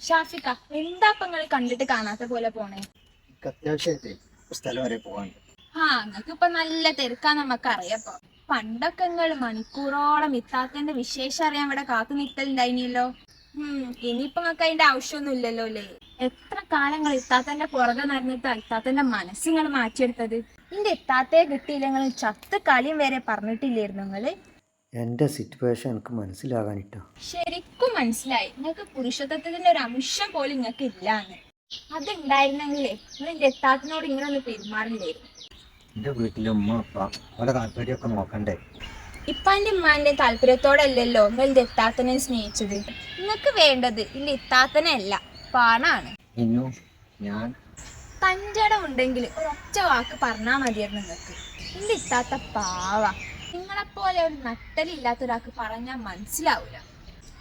ഷാഫിക്ക എന്താ ഇപ്പൊ നിങ്ങൾ കണ്ടിട്ട് കാണാത്ത പോലെ പോണേ? അത്യാവശ്യമായിട്ട് സ്ഥലം വരെ പോകാൻ ആ നിങ്ങൾക്ക് ഇപ്പൊ നല്ല തിരക്കാ നമുക്ക് അറിയപ്പോ പണ്ടൊക്കെ നിങ്ങൾ മണിക്കൂറോളം ഇത്താത്തന്റെ വിശേഷം അറിയാൻ ഇവിടെ കാത്തു നിൽക്കലുണ്ടായിനല്ലോ ഇനിയിപ്പൊ നിങ്ങൾക്ക് അതിന്റെ ആവശ്യമൊന്നും ഇല്ലല്ലോ അല്ലേ? എത്ര കാലങ്ങൾ ഇത്താത്തന്റെ പുറകെ നടന്നിട്ട് ഇത്താത്തന്റെ മനസ്സുകൾ മാറ്റിയെടുത്തത്? നിന്റെ ഇത്താത്തയെ കിട്ടിയില്ലെങ്കിൽ ചത്ത് കളിയും വരെ പറഞ്ഞിട്ടില്ലായിരുന്നു നിങ്ങൾ എന്റെ സിറ്റുവേഷൻ എനിക്ക് മനസ്സിലാകാനിട്ടോ. ശരിക്കും മനസ്സിലായി. നിങ്ങൾക്ക് പുരുഷത്വത്തിന്റെ ഒരു അംശം പോലും നിങ്ങൾക്ക് ഇല്ലാന്ന്. അതുണ്ടായിരുന്നെങ്കിലേ നിങ്ങൾ എന്റെ എത്താത്തിനോട് ഇങ്ങനെ ഒന്ന് പെരുമാറില്ലായിരുന്നു എന്റെ വീട്ടിലെ ഉമ്മ അപ്പ അവരെ താല്പര്യമൊക്കെ നോക്കണ്ടേ? ഇപ്പാന്റെ ഉമ്മാന്റെ താല്പര്യത്തോടല്ലല്ലോ നിങ്ങൾ എന്റെ എത്താത്തനെ സ്നേഹിച്ചത്. നിങ്ങൾക്ക് വേണ്ടത് ഇല്ല ഇത്താത്തനെ അല്ല പാണാണ് ഇന്നു ഞാൻ തഞ്ചടം ഉണ്ടെങ്കിൽ ഒരൊറ്റ വാക്ക് പറഞ്ഞാൽ മതിയായിരുന്നു നിങ്ങൾക്ക്. എന്റെ ഇത്താത്ത പാവ. നിങ്ങളെപ്പോലെ ഒരു നട്ടലില്ലാത്ത ഒരാൾക്ക് പറഞ്ഞാൽ മനസ്സിലാവൂല.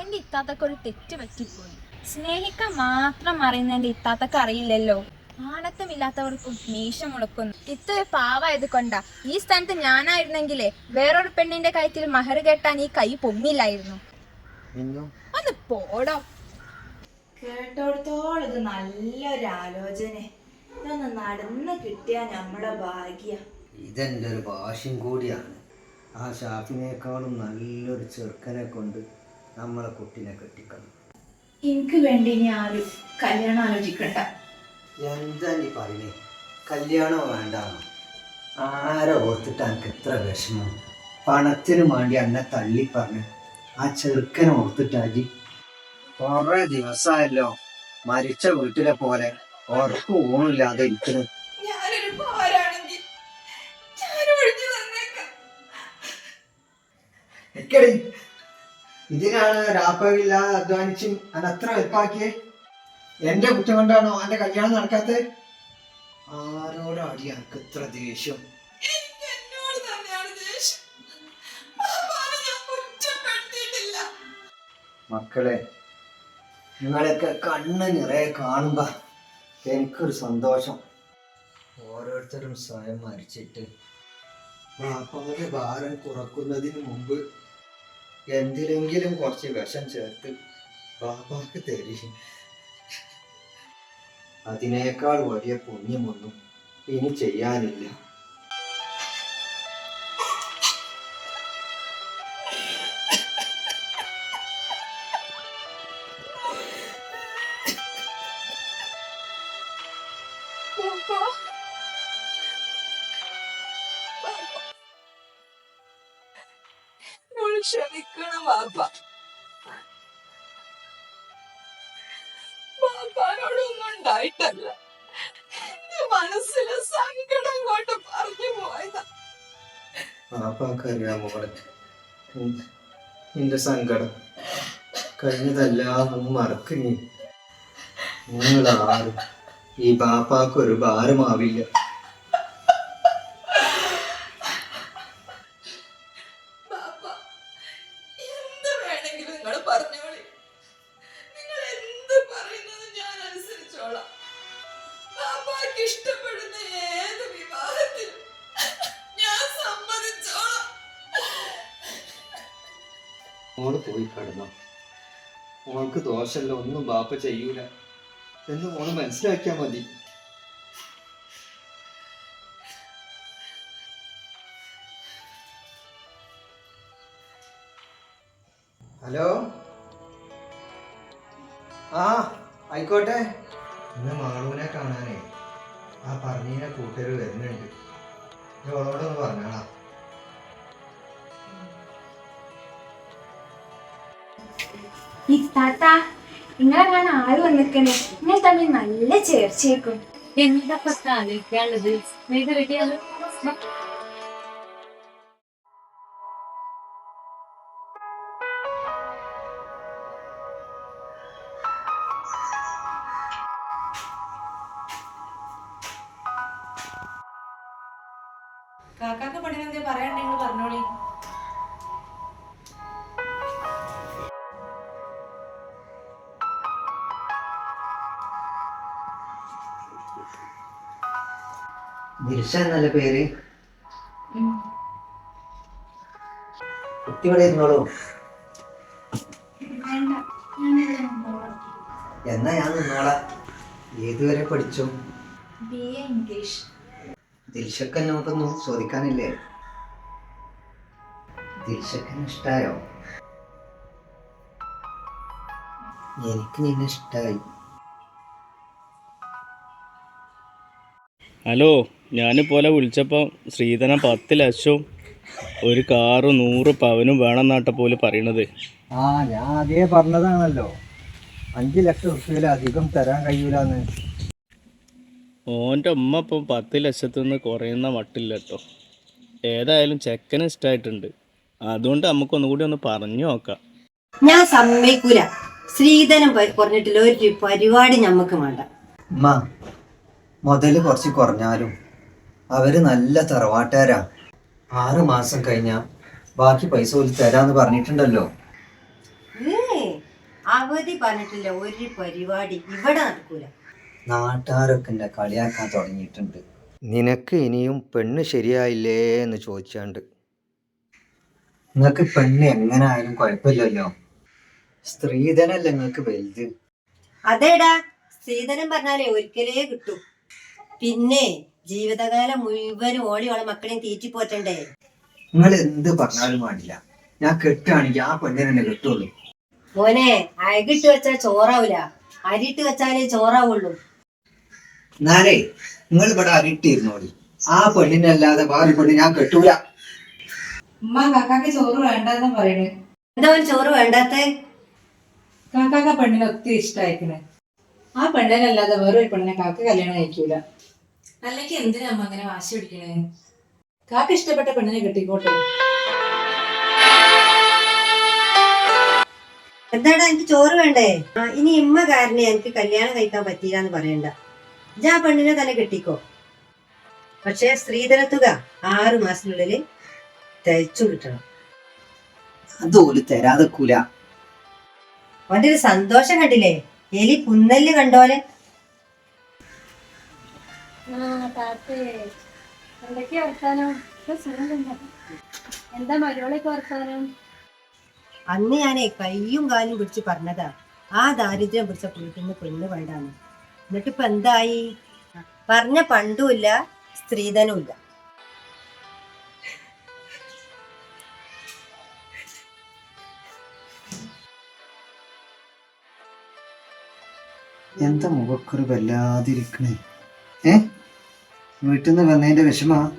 എന്റെ ഇത്താത്തക്ക് ഒരു തെറ്റ് പറ്റിപ്പോയി. സ്നേഹിക്കാൻ മാത്രം അറിയുന്ന എന്റെ ഇത്താത്തക്ക് അറിയില്ലല്ലോ. ആണത്തമില്ലാത്തവർക്കും മീശ മുളക്കുന്നു ഇത്തൊരു പാവായത് കൊണ്ടാ ഈ സ്ഥാനത്ത് ഞാനായിരുന്നെങ്കിലേ വേറൊരു പെണ്ണിന്റെ കൈത്തിൽ മഹർ കെട്ടാൻ ഈ കൈ പൊങ്ങില്ലായിരുന്നു. ഒന്ന് പോടോ. കേട്ടോടത്തോളം ഇത് നല്ലൊരു ആലോചന. ഇതൊന്ന് നടന്ന് കിട്ടിയ നമ്മുടെ ഭാഗ്യ. ഇതെന്റെ ഒരു ഭാഷ്യം കൂടിയാണ്. ആ ഷാഫിനേക്കാളും നല്ലൊരു ചെറുക്കനെ കൊണ്ട് നമ്മളെ കുട്ടിനെ കെട്ടിക്കണം. എനിക്ക് വേണ്ടി ഇനി ആരും കല്യാണം ആലോചിക്കണ്ട എന്താ നീ പറയുന്നേ? കല്യാണം വേണ്ട ആരെ ഓർത്തിട്ട് എനിക്ക് എത്ര വിഷമം. പണത്തിന് വേണ്ടി എന്നെ തള്ളി പറഞ്ഞ് ആ ചെറുക്കനെ ഓർത്തിട്ടാജി കുറേ ദിവസമായല്ലോ മരിച്ച വീട്ടിലെ പോലെ ഉറപ്പ് ഊണില്ലാതെ ഇരിക്കുന്നു. എക്കടി ഇതിനാണ് രാപ്പകലില്ലാതെ അധ്വാനിച്ചും അത് അത്ര എളുപ്പാക്കിയേ? എന്റെ കുറ്റം കൊണ്ടാണോ അവന്റെ കല്യാണം നടക്കാത്തത്? ആരോടാടി എനിക്ക് ഇത്ര ദേഷ്യം. മക്കളെ നിങ്ങളൊക്കെ കണ്ണ് നിറയെ കാണുമ്പോ എനിക്കൊരു സന്തോഷം. ഓരോരുത്തരും സ്വയം മരിച്ചിട്ട്. ബാപ്പാന്റെ ഭാരം കുറക്കുന്നതിന് മുമ്പ് എന്തിലെങ്കിലും കുറച്ച് വിഷം ചേർത്ത് ബാബാക്ക് തരി. അതിനേക്കാൾ വലിയ പുണ്യമൊന്നും ഇനി ചെയ്യാനില്ല. ബാബാ. എന്നോട് വാപ്പാനോടൊന്നും ഉണ്ടായിട്ടല്ല. മനസ്സിലെ സങ്കടം കൊണ്ട് പറഞ്ഞു പോയതാ. ഉം. നിന്റെ സങ്കടം കഴിഞ്ഞതെല്ലാം ഒന്ന് മറക്ക് നീ. നിങ്ങൾ ഈ ബാപ്പാക്ക് ഒരു ഭാരമാവില്ല. മോൾ പോയി കിടന്നു. മോൾക്ക് ദോഷമല്ല ഒന്നും ബാപ്പ ചെയ്യൂല. എന്ന് മോൾ മനസ്സിലാക്കിയാ മതി. ഹലോ? ആ ആയിക്കോട്ടെ. ഇന്ന് മാളൂനെ കാണാനേ. ആ പറഞ്ഞ കൂട്ടുകാർ വരുന്നുണ്ട്. ഓളോടൊന്ന് പറഞ്ഞാളാ. ഇത്താത്ത നിങ്ങളെ കാണാൻ ആര് വന്നിക്കണേ നിങ്ങൾ തമ്മിൽ നല്ല ചേർച്ചയേക്കും എന്താ പത്ത് കാക്കാക്ക് പണിനെന്തേ പറയണ്ടെങ്കിൽ പറഞ്ഞോളി. എന്നല്ല പേര്? കുട്ടി ഇവിടെ ഇരുന്നോളൂ. എന്നാ ഞാൻ നിന്നോളാം. ഏതുവരെ പഠിച്ചു? ഇംഗ്ലീഷ് ദിൽഷക്ക് നമുക്കൊന്നും ചോദിക്കാനില്ലേ? ദിൽഷക്കന് ഇഷ്ടായോ? എനിക്ക് നിന്നെ ഇഷ്ടായി. ഹലോ. ഞാനിപ്പോലെ വിളിച്ചപ്പോൾ ശ്രീധന പത്ത് ലക്ഷവും ഒരു കാറ് നൂറ് പവനും വേണമെന്നാട്ട പോലെ പറയണത്. ആ ഞാൻ അതേ പറഞ്ഞതാണല്ലോ. അഞ്ച് ലക്ഷം റുപ്യയിൽ അധികം തരാൻ കഴിയൂലെന്ന്. ഓന്റെ ഉമ്മ ഇപ്പം പത്ത് ലക്ഷത്തു നിന്ന് കുറയുന്ന മട്ടില്ല കേട്ടോ ഏതായാലും ചെക്കന് ഇഷ്ടമായിട്ടുണ്ട് അതുകൊണ്ട് നമുക്ക് കൂടി ഒന്ന് പറഞ്ഞു നോക്കാം. ഞാൻ സമ്മതിക്കൂല. ശ്രീധനം പറഞ്ഞിട്ടില്ല കുറഞ്ഞിട്ടില്ല ഒരു പരിപാടി നമുക്ക് വേണ്ട. മുതൽ കുറച്ച് കുറഞ്ഞാലും അവർ നല്ല തറവാട്ടാരാ ആറ് മാസം കഴിഞ്ഞാ ബാക്കി പൈസ ഒരു തരാന്ന് പറഞ്ഞിട്ടുണ്ടല്ലോ. അവധി പറഞ്ഞിട്ടില്ല ഒരു പരിപാടി ഇവിടെ നടക്കൂല. നാട്ടാരൊക്കെ എന്നെ കളിയാക്കാൻ തുടങ്ങിയിട്ടുണ്ട്. നിനക്ക് ഇനിയും പെണ്ണ് ശരിയായില്ലേ എന്ന് ചോദിച്ചാണ്ട്. നിങ്ങൾക്ക് പെണ്ണ് എങ്ങനെ ആയാലും കുഴപ്പമില്ലല്ലോ. സ്ത്രീധനല്ല നിങ്ങൾക്ക് വലുത്. അതേടാ സ്ത്രീധനം പറഞ്ഞാലേ ഒരിക്കലേ കിട്ടും. പിന്നെ ജീവിതകാലം മുഴുവനും ഓളെ മക്കളെയും തീറ്റി പോറ്റണ്ടേ? നിങ്ങൾ എന്ത് പറഞ്ഞാലും പാടില്ല ഞാൻ കെട്ടുകയാണെങ്കിൽ ആ പെണ്ണിനെ തന്നെ കിട്ടുള്ളൂ. മോനെ അഴകിട്ട് വെച്ചാൽ ചോറാവൂല. അരിട്ട് വെച്ചാലേ ചോറാവുള്ളൂ. എന്നാലേ നിങ്ങൾ ഇവിടെ അരിട്ടിരുന്നോളി ആ പെണ്ണിനെ അല്ലാതെ വേറെ പെണ്ണ് ഞാൻ കെട്ടൂല. ഉമ്മ കാക്കാക്ക് ചോറ് വേണ്ടെന്ന് പറയണേ. എന്താ ഒരു ചോറ് വേണ്ടാത്ത? കാക്കാക്ക പെണ്ണിനെ ഒത്തിരി ഇഷ്ടമായിക്കണേ ആ പെണ്ണിനല്ലാതെ വേറൊരു പെണ്ണിനെ കാക്ക കല്യാണം കഴിക്കൂല. അല്ലെങ്കിൽ എന്തിനാ അമ്മ അങ്ങനെ വാശി പിടിക്കണേ? കാക്ക ഇഷ്ടപ്പെട്ട പെണ്ണിനെ കിട്ടിക്കോട്ടെ. എന്താടാ എനിക്ക് ചോറ് വേണ്ടേ? ആ, ഇനി ഇമ്മ കാരണം എനിക്ക് കല്യാണം കഴിക്കാൻ പറ്റിയില്ല എന്ന് പറയണ്ട ഞാൻ പെണ്ണിനെ തന്നെ കെട്ടിക്കോ. പക്ഷെ സ്ത്രീധന തുക ആറു മാസത്തിനുള്ളിൽ തയ്ച്ചു കിട്ടണം. അതോൽ തരാതെ കൂല അവന്റെ ഒരു സന്തോഷം കണ്ടില്ലേ? എലി പുന്നൽ കണ്ടോലെ? എന്തൊക്കെയാ വർത്താനം? എന്താ മരുവളൊക്കെ വർത്താനം? അന്ന് ഞാനേ കയ്യും കാലും പിടിച്ച് പറഞ്ഞതാ. ആ ദാരിദ്ര്യം പിടിച്ച കുളിക്കുന്ന പെണ്ണ് വേണ്ടാന്ന് എന്നിട്ടിപ്പൊ എന്തായി? പറഞ്ഞ പണ്ടുമില്ല സ്ത്രീധനമില്ല എന്താ മുഖക്കുറി വല്ലാതിരിക്കണേ? ഏ? വീട്ടിൽ നിന്ന് വന്നതിന്റെ വിഷമാ?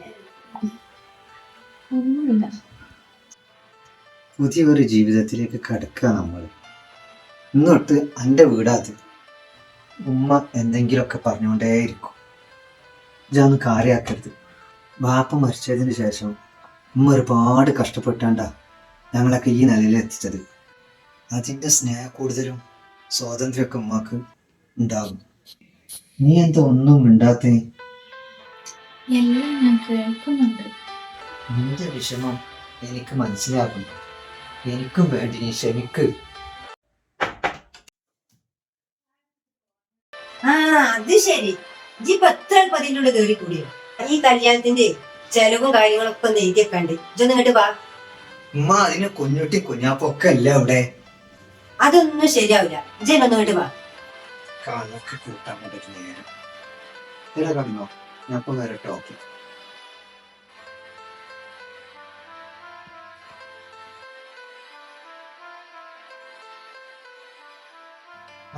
പുതിയ ഒരു ജീവിതത്തിലേക്ക് കടക്കുക നമ്മൾ ഇന്നൊട്ട് എന്റെ വീടാത്. ഉമ്മ എന്തെങ്കിലുമൊക്കെ പറഞ്ഞുകൊണ്ടേയിരിക്കും. ഇതൊന്നും കാര്യമാക്കരുത് ബാപ്പ മരിച്ചതിന് ശേഷം ഉമ്മ ഒരുപാട് കഷ്ടപ്പെട്ടാണ്ടാ ഞങ്ങളൊക്കെ ഈ നിലയിൽ എത്തിച്ചത്. അതിന്റെ സ്നേഹ കൂടുതലും സ്വാതന്ത്ര്യമൊക്കെ ഉമ്മക്ക് ഉണ്ടാകും. നീ എന്താ ഒന്നും മിണ്ടാത്തേ? എല്ലാം ഞാൻ കേൾക്കുന്നുണ്ട്. നിന്റെ വിഷമം എനിക്ക് മനസ്സിലാകുന്നു. എനിക്കും വേണ്ടി നീ ക്ഷമിക്ക്. ആ അത് ശരി. ജി എത്ര എളുപ്പത്തിന്റെ കേറി കയറി കൂടിയോ ഈ കല്യാണത്തിന്റെ ചെലവും കാര്യങ്ങളൊക്കെ ഒന്ന് എഴുതിയൊക്കെ ഉണ്ട് ഇതൊന്നും ഇങ്ങോട്ട് വാ. ഉമ്മ അതിന് കുഞ്ഞുട്ടി കുഞ്ഞാപ്പൊക്കെ അല്ല അവിടെ. അതൊന്നും ശരിയാവില്ല. ഇങ്ങോട്ട് വാ. കണക്ക് കൂട്ടാൻ പറ്റും നേരം. ഇതാ കണ്ണോ ഞാൻ ഇപ്പൊ വരട്ടെ ഓക്കെ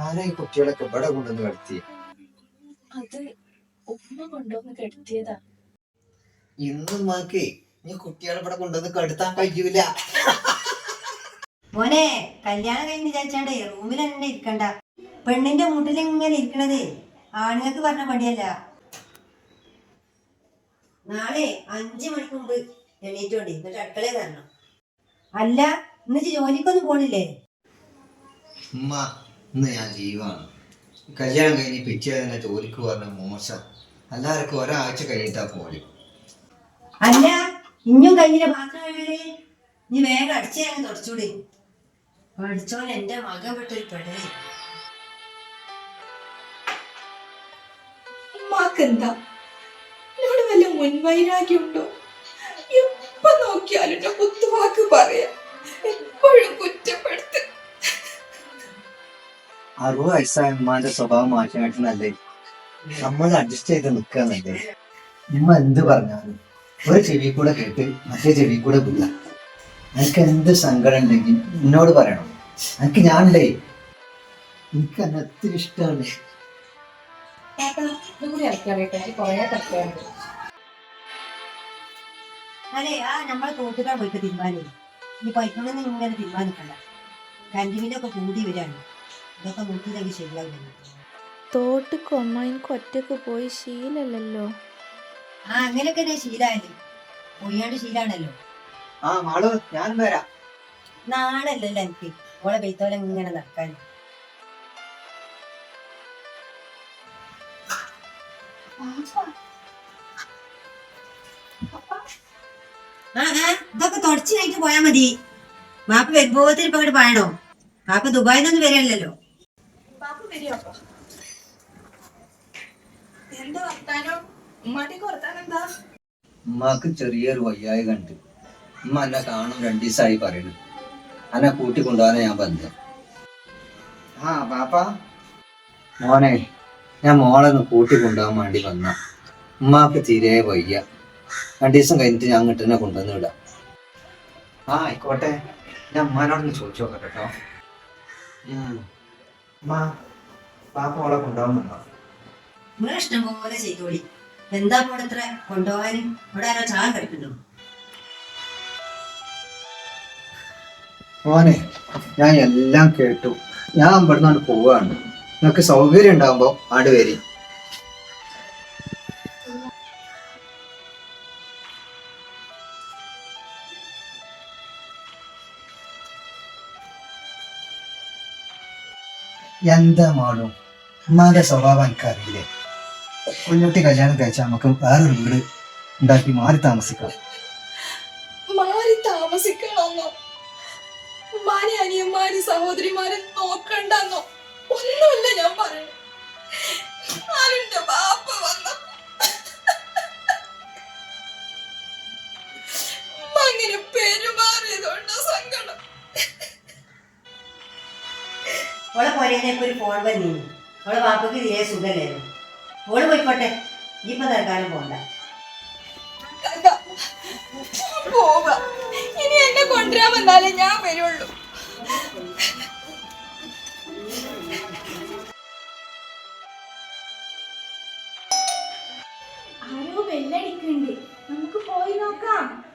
ആരാ ഈ കുട്ടികളൊക്കെ ഇവിടെ കൊണ്ടുവന്ന് കടത്തി അത് ഉമ്മ കൊണ്ടുവന്ന് കെടുത്തിയതാ. ഇന്നും മാക്കേ നീ കുട്ടികളെ ഇവിടെ കൊണ്ടുവന്ന് കടത്താൻ കഴിയൂല. മോനെ കല്യാണം കഴിഞ്ഞ് വിചാരിച്ചാണ്ടേ റൂമിൽ തന്നെ ഇരിക്കണ്ട. പെണ്ണിന്റെ മുട്ടിൽ ഇങ്ങനെ ഇരിക്കണതേ. ആണുങ്ങൾക്ക് പറഞ്ഞ പണിയല്ല. നാളെ അഞ്ചു മണിക്ക് മുമ്പ് എണീറ്റോണ്ടി. എന്നിട്ട് അടുക്കളയിൽ തരണം അല്ല എന്നിട്ട് ജോലിക്കൊന്നും പോണില്ലേ? ഉമ്മ ഇന്ന് ഞാൻ ജീവാണ് കല്യാണം കഴിഞ്ഞ് പിറ്റേ തന്നെ ജോലിക്ക് പറഞ്ഞ മോശം. എല്ലാവർക്കും ഒരാഴ്ച കഴിഞ്ഞിട്ടാ പോലെ അല്ല ഇഞ്ഞും കഴിഞ്ഞില്ല പാത്രം കഴുകലേ നീ വേഗം അടിച്ചു ഞാൻ തുടച്ചൂടെ. പഠിച്ചോൻ എന്റെ മകൻ പെട്ടൊരു പെടേ ഉമ്മാക്ക് എന്താ എന്നോട് വല്ല മുൻവൈരാഗ്യമുണ്ടോ? എപ്പോ നോക്കിയാലും കുത്തുവാക്ക് പറയാ. എപ്പോഴും കുറ്റപ്പെടുത്ത്. അറുപത് വയസ്സായ ഉമ്മാന്റെ സ്വഭാവം മാറ്റാനായിട്ടല്ലേ നമ്മൾ അഡ്ജസ്റ്റ് ചെയ്ത് നിൽക്കാന്നല്ലേ ഉമ്മ എന്ത് പറഞ്ഞാലും ഒരു ചെവി കൂടെ കേട്ട് മറ്റേ ചെവി കൂടെ വില്ല എനിക്ക് എന്ത് സങ്കടം ഉണ്ടെങ്കിൽ എന്നോട് പറയണം. എനിക്ക് ഞാനില്ലേ? എനിക്ക് അന്ന് ഒത്തിരി ഇഷ്ടമാണ് ഇതും കൂടി ഇറക്കിയാലേട്ടോ എനിക്ക് കുറേ തരത്തിലുണ്ട് അല്ലേ ആ നമ്മളെ തോട്ടുകാർ പോയിട്ട് തീരുമാനം ഇനി പൈക്കണമെന്ന് ഇങ്ങനെ തീരുമാനിക്കണ്ട. ഒക്കെ കൂടി വരാണ് ഇതൊക്കെ നോക്കിയില്ലെങ്കിൽ ശരിയാവില്ല തോട്ടുക്ക് അമ്മായിക്ക് ഒറ്റയ്ക്ക് പോയി ശീലല്ലല്ലോ. ആ അങ്ങനെയൊക്കെ ഞാൻ ശീലായത്. പോയാണ്ട് ശീലാണല്ലോ. ആ മാളു ഞാൻ വരാം. നാളല്ലല്ലോ എനിക്ക്. ഓളെ പെയ്ത്തോലെ ഇങ്ങനെ നടക്കാൻ. ഇതൊക്കെ തുടച്ചു കഴിഞ്ഞിട്ട് പോയാ മതി. ബാപ്പ വരുമ്പോത്തിന് ഇപ്പൊ അങ്ങോട്ട് പറയണോ ബാപ്പ ദുബായിൽ നിന്ന് വരില്ലല്ലോ ഉമ്മാക്ക് ചെറിയൊരു വയ്യായി കണ്ട്. ഉമ്മ എന്നെ കാണും രണ്ടു ദിവസമായി പറയുന്നു എന്നെ കൂട്ടി കൊണ്ടുപോകാനാ ഞാൻ ബന്ധം ആ ബാപ്പ. മോനെ ഞാൻ മോളെ ഒന്ന് കൂട്ടി കൊണ്ടുപോകാൻ വേണ്ടി വന്ന. ഉമ്മാക്ക് തീരെ വയ്യ. രണ്ടു ദിവസം കഴിഞ്ഞിട്ട് ഞാൻ അങ്ങോട്ട് തന്നെ കൊണ്ടുവന്ന് വിടാം. ആ ആയിക്കോട്ടെ. ഞാൻ ഉമ്മാനോടൊന്ന് ചോദിച്ചു നോക്കട്ടെ കേട്ടോ ഉമ്മ പാപ്പ മോളെ കൊണ്ടുപോകാൻ വന്നോ? നിങ്ങളെ ഇഷ്ടം പോലെ ചെയ്തോളി. എന്താ പോടെ ഇത്ര കൊണ്ടുപോകാനും? ഇവിടെ ആരോ ചാൻ കഴിക്കുന്നു മോനെ ഞാൻ എല്ലാം കേട്ടു. ഞാൻ ഇവിടുന്ന് പോവാണ്. നിനക്ക് സൗകര്യം ഉണ്ടാകുമ്പോൾ ആട് വരി. എന്താ മാളും? ഉമ്മാന്റെ സ്വഭാവം എനിക്കറിയില്ലേ? കുഞ്ഞുട്ടി കല്യാണം കഴിച്ചാൽ നമുക്ക് വേറൊരു വീട് ഉണ്ടാക്കി മാറി താമസിക്കാം. മാറി താമസിക്കണമെന്നോ? ഉമ്മാനെ അനിയന്മാര് സഹോദരിമാരെ നോക്കണ്ടെന്നോ? ഒന്നുമില്ല ഞാൻ പറയും ആരുടെ ബാപ്പ വന്ന? അങ്ങനെ പെരുമാറിയതുകൊണ്ട് സങ്കടം. ഓളെ ഇപ്പൊ ഒരു ഫോൺ വന്നീ ഓളെ വാപ്പക്ക് തീരെ സുഖല്ലായിരുന്നു ഓൾ പോയിക്കോട്ടെ. ഇപ്പൊ തൽക്കാലം പോണ്ട. പോവാ ഇനി എന്നെ കൊണ്ടുവരാൻ വന്നാലേ ഞാൻ വരുള്ളൂ. ഉണ്ട് നമുക്ക് പോയി നോക്കാം.